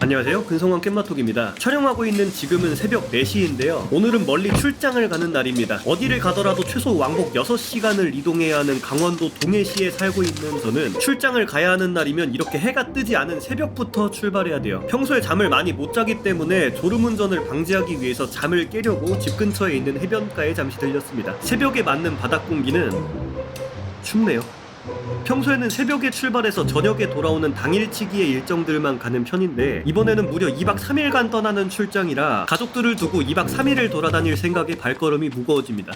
안녕하세요. 근성왕 깻마톡입니다. 촬영하고 있는 지금은 새벽 4시인데요. 오늘은 멀리 출장을 가는 날입니다. 어디를 가더라도 최소 왕복 6시간을 이동해야 하는 강원도 동해시에 살고 있는 저는 출장을 가야 하는 날이면 이렇게 해가 뜨지 않은 새벽부터 출발해야 돼요. 평소에 잠을 많이 못 자기 때문에 졸음운전을 방지하기 위해서 잠을 깨려고 집 근처에 있는 해변가에 잠시 들렸습니다. 새벽에 맞는 바닥 공기는 춥네요. 평소에는 새벽에 출발해서 저녁에 돌아오는 당일치기의 일정들만 가는 편인데 이번에는 무려 2박 3일간 떠나는 출장이라 가족들을 두고 2박 3일을 돌아다닐 생각에 발걸음이 무거워집니다.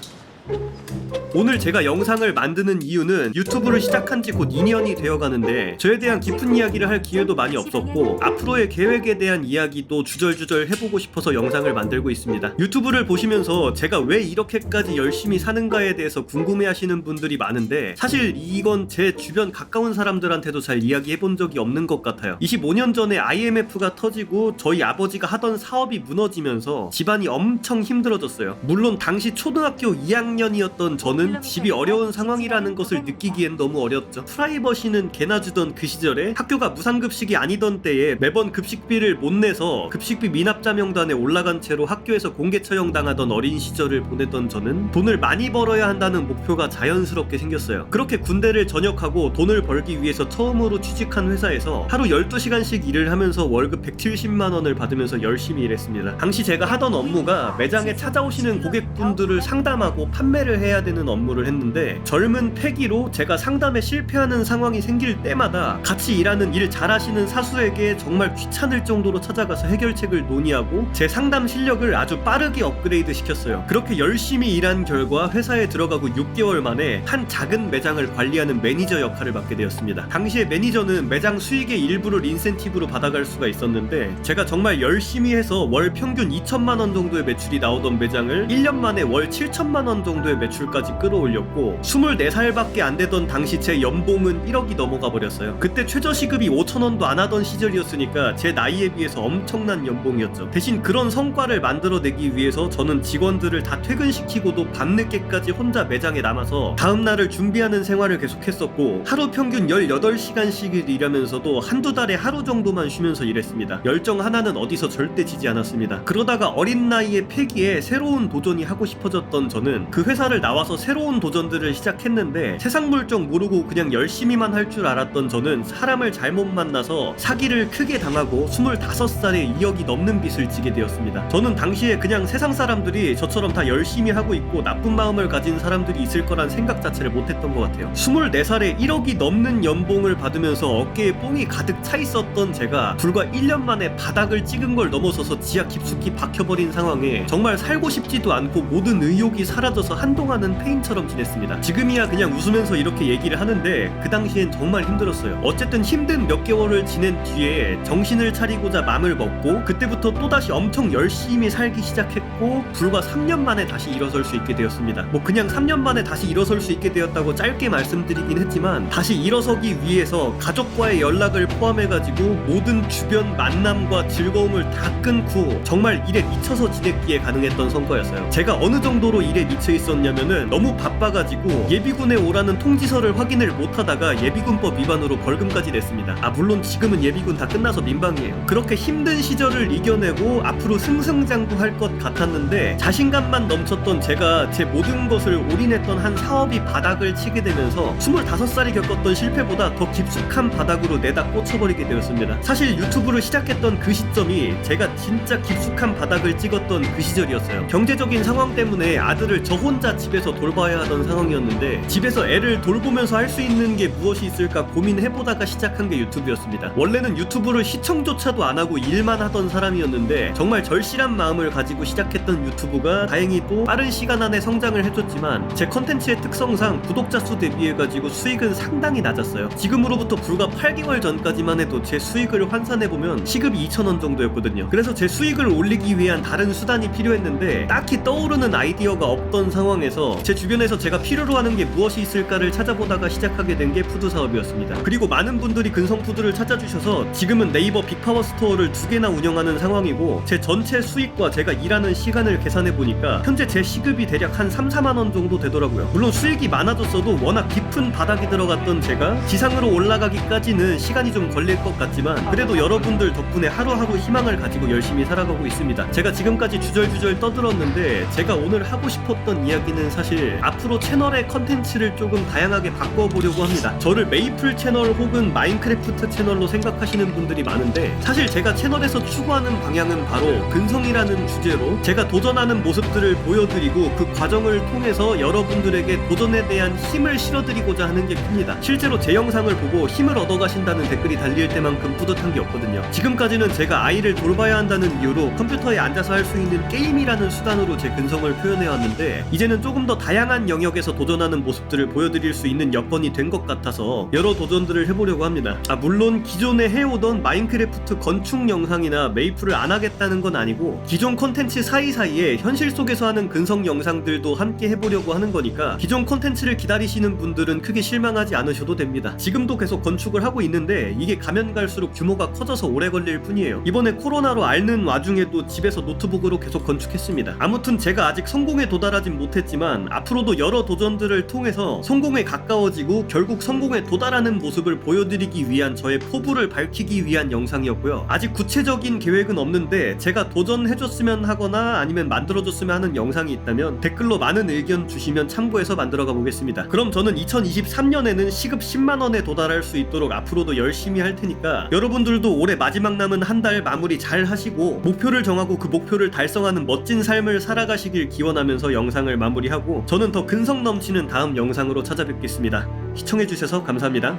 오늘 제가 영상을 만드는 이유는 유튜브를 시작한 지 곧 2년이 되어 가는데 저에 대한 깊은 이야기를 할 기회도 많이 없었고 앞으로의 계획에 대한 이야기도 주절주절 해보고 싶어서 영상을 만들고 있습니다. 유튜브를 보시면서 제가 왜 이렇게까지 열심히 사는가에 대해서 궁금해 하시는 분들이 많은데 사실 이건 제 주변 가까운 사람들한테도 잘 이야기해 본 적이 없는 것 같아요. 25년 전에 IMF가 터지고 저희 아버지가 하던 사업이 무너지면서 집안이 엄청 힘들어졌어요. 물론 당시 초등학교 2학년이었던 저는 집이 어려운 상황이라는 것을 느끼기엔 너무 어렸죠. 프라이버시는 개나 주던 그 시절에 학교가 무상급식이 아니던 때에 매번 급식비를 못 내서 급식비 미납자 명단에 올라간 채로 학교에서 공개 처형당하던 어린 시절을 보냈던 저는 돈을 많이 벌어야 한다는 목표가 자연스럽게 생겼어요. 그렇게 군대를 전역하고 돈을 벌기 위해서 처음으로 취직한 회사에서 하루 12시간씩 일을 하면서 월급 170만 원을 받으면서 열심히 일했습니다. 당시 제가 하던 업무가 매장에 찾아오시는 고객분들을 상담하고 판매를 해야 되는 업무 를 했는데 젊은 패기로 제가 상담에 실패하는 상황이 생길 때마다 같이 일하는 일 잘하시는 사수에게 정말 귀찮을 정도로 찾아가서 해결책을 논의하고 제 상담 실력을 아주 빠르게 업그레이드 시켰어요. 그렇게 열심히 일한 결과 회사에 들어가고 6개월 만에 한 작은 매장을 관리하는 매니저 역할을 맡게 되었습니다. 당시에 매니저는 매장 수익의 일부를 인센티브로 받아갈 수가 있었는데 제가 정말 열심히 해서 월 평균 2천만 원 정도의 매출이 나오던 매장을 1년 만에 월 7천만 원 정도의 매출까지 끌어올렸고 24살밖에 안 되던 당시 제 연봉은 1억이 넘어가 버렸어요. 그때 최저 시급이 5천 원도 안 하던 시절이었으니까 제 나이에 비해서 엄청난 연봉이었죠. 대신 그런 성과를 만들어내기 위해서 저는 직원들을 다 퇴근시키고도 밤늦게까지 혼자 매장에 남아서 다음 날을 준비하는 생활을 계속했었고 하루 평균 18시간씩 일하면서도 한두 달에 하루 정도만 쉬면서 일했습니다. 열정 하나는 어디서 절대 지지 않았습니다. 그러다가 어린 나이에 폐기에 새로운 도전이 하고 싶어졌던 저는 그 회사를 나와서 새로운 도전들을 시작했는데 세상 물정 모르고 그냥 열심히만 할 줄 알았던 저는 사람을 잘못 만나서 사기를 크게 당하고 25살에 2억이 넘는 빚을 지게 되었습니다. 저는 당시에 그냥 세상 사람들이 저처럼 다 열심히 하고 있고 나쁜 마음을 가진 사람들이 있을 거란 생각 자체를 못했던 것 같아요. 24살에 1억이 넘는 연봉을 받으면서 어깨에 뽕이 가득 차 있었던 제가 불과 1년 만에 바닥을 찍은 걸 넘어서서 지하 깊숙이 박혀버린 상황에 정말 살고 싶지도 않고 모든 의욕이 사라져서 한동안은 페 인처럼 지냈습니다. 지금이야 그냥 웃으면서 이렇게 얘기를 하는데 그 당시엔 정말 힘들었어요. 어쨌든 힘든 몇 개월을 지낸 뒤에 정신을 차리고자 마음을 먹고 그때부터 또다시 엄청 열심히 살기 시작했고 불과 3년 만에 다시 일어설 수 있게 되었습니다. 뭐 그냥 3년 만에 다시 일어설 수 있게 되었다고 짧게 말씀드리긴 했지만 다시 일어서기 위해서 가족과의 연락을 포함해가지고 모든 주변 만남과 즐거움을 다 끊고 정말 일에 미쳐서 지냈기에 가능했던 성과였어요. 제가 어느 정도로 일에 미쳐 있었냐면은 너무 바빠가지고 예비군에 오라는 통지서를 확인을 못하다가 예비군법 위반으로 벌금까지 냈습니다. 아 물론 지금은 예비군 다 끝나서 민방이에요. 그렇게 힘든 시절을 이겨내고 앞으로 승승장구할 것 같았는데 자신감만 넘쳤던 제가 제 모든 것을 올인했던 한 사업이 바닥을 치게 되면서 25살이 겪었던 실패보다 더 깊숙한 바닥으로 내다 꽂혀버리게 되었습니다. 사실 유튜브를 시작했던 그 시점이 제가 진짜 깊숙한 바닥을 찍었던 그 시절이었어요. 경제적인 상황 때문에 아들을 저 혼자 집에서 돌 봐야 하던 상황이었는데 집에서 애를 돌보면서 할 수 있는 게 무엇이 있을까 고민해보다가 시작한 게 유튜브였습니다. 원래는 유튜브를 시청조차도 안 하고 일만 하던 사람이었는데 정말 절실한 마음을 가지고 시작했던 유튜브가 다행히 또 빠른 시간 안에 성장을 해줬지만 제 컨텐츠의 특성상 구독자 수 대비해가지고 수익은 상당히 낮았어요. 지금으로부터 불과 8개월 전까지만 해도 제 수익을 환산해보면 시급이 2,000원 정도였거든요. 그래서 제 수익을 올리기 위한 다른 수단이 필요했는데 딱히 떠오르는 아이디어가 없던 상황에서 제 주 변에서 제가 필요로 하는 게 무엇이 있을까를 찾아보다가 시작하게 된 게 푸드 사업이었습니다. 그리고 많은 분들이 근성 푸드를 찾아주셔서 지금은 네이버 빅파워 스토어를 두 개나 운영하는 상황이고 제 전체 수익과 제가 일하는 시간을 계산해 보니까 현재 제 시급이 대략 한 3, 4만 원 정도 되더라고요. 물론 수익이 많아졌어도 워낙 깊은 바닥이 들어갔던 제가 지상으로 올라가기까지는 시간이 좀 걸릴 것 같지만 그래도 여러분들 덕분에 하루하루 희망을 가지고 열심히 살아가고 있습니다. 제가 지금까지 주절주절 떠들었는데 제가 오늘 하고 싶었던 이야기는 사실 앞으로 채널의 컨텐츠를 조금 다양하게 바꿔보려고 합니다. 저를 메이플 채널 혹은 마인크래프트 채널로 생각하시는 분들이 많은데 사실 제가 채널에서 추구하는 방향은 바로 근성이라는 주제로 제가 도전하는 모습들을 보여드리고 그 과정을 통해서 여러분들에게 도전에 대한 힘을 실어드리고자 하는 게 큽니다. 실제로 제 영상을 보고 힘을 얻어가신다는 댓글이 달릴 때만큼 뿌듯한 게 없거든요. 지금까지는 제가 아이를 돌봐야 한다는 이유로 컴퓨터에 앉아서 할 수 있는 게임이라는 수단으로 제 근성을 표현해 왔는데 이제는 조금 더 다양한 영역에서 도전하는 모습들을 보여드릴 수 있는 여건이 된 것 같아서 여러 도전들을 해보려고 합니다. 아 물론 기존에 해오던 마인크래프트 건축 영상이나 메이플을 안 하겠다는 건 아니고 기존 콘텐츠 사이사이에 현실 속에서 하는 근성 영상들도 함께 해보려고 하는 거니까 기존 콘텐츠를 기다리시는 분들은 크게 실망하지 않으셔도 됩니다. 지금도 계속 건축을 하고 있는데 이게 가면 갈수록 규모가 커져서 오래 걸릴 뿐이에요. 이번에 코로나로 앓는 와중에도 집에서 노트북으로 계속 건축했습니다. 아무튼 제가 아직 성공에 도달하진 못했지만 앞으로 도 여러 도전들을 통해서 성공에 가까워지고 결국 성공에 도달하는 모습을 보여드리기 위한 저의 포부를 밝히기 위한 영상이었고요. 아직 구체적인 계획은 없는데 제가 도전해줬으면 하거나 아니면 만들어줬으면 하는 영상이 있다면 댓글로 많은 의견 주시면 참고해서 만들어가 보겠습니다. 그럼 저는 2023년에는 시급 10만원에 도달할 수 있도록 앞으로도 열심히 할 테니까 여러분들도 올해 마지막 남은 한 달 마무리 잘 하시고 목표를 정하고 그 목표를 달성하는 멋진 삶을 살아가시길 기원하면서 영상을 마무리하고 저는 더 근성 넘치는 다음 영상으로 찾아뵙겠습니다. 시청해주셔서 감사합니다.